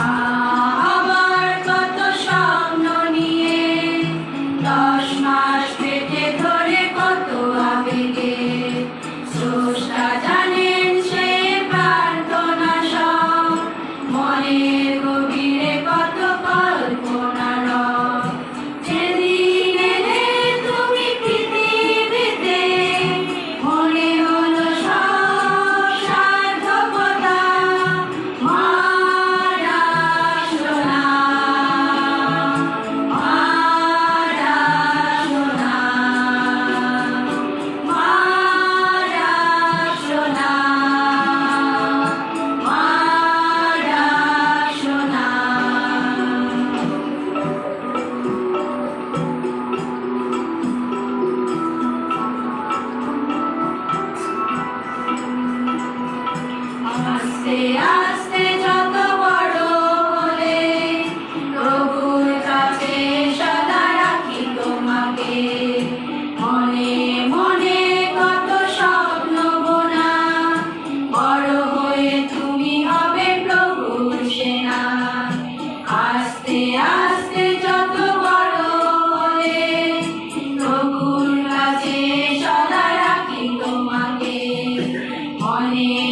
Ah. আসতে যত বড় হলে সদা রাখি তোমাকে। অনেক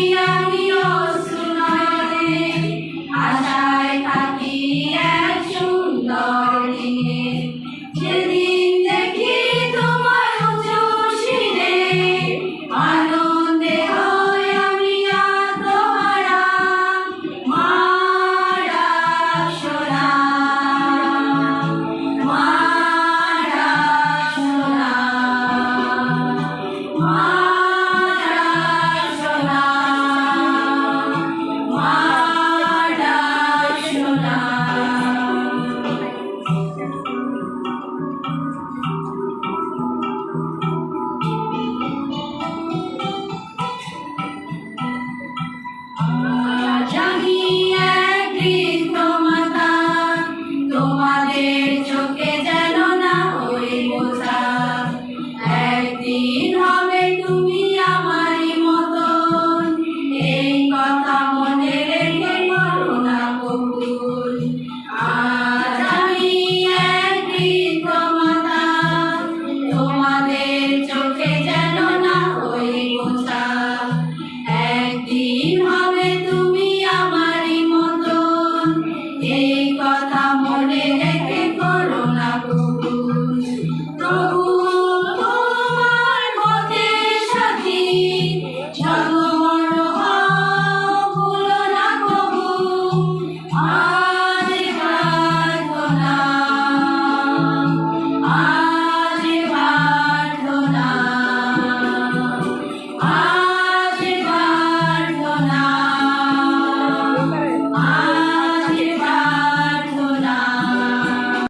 Maria. চোখে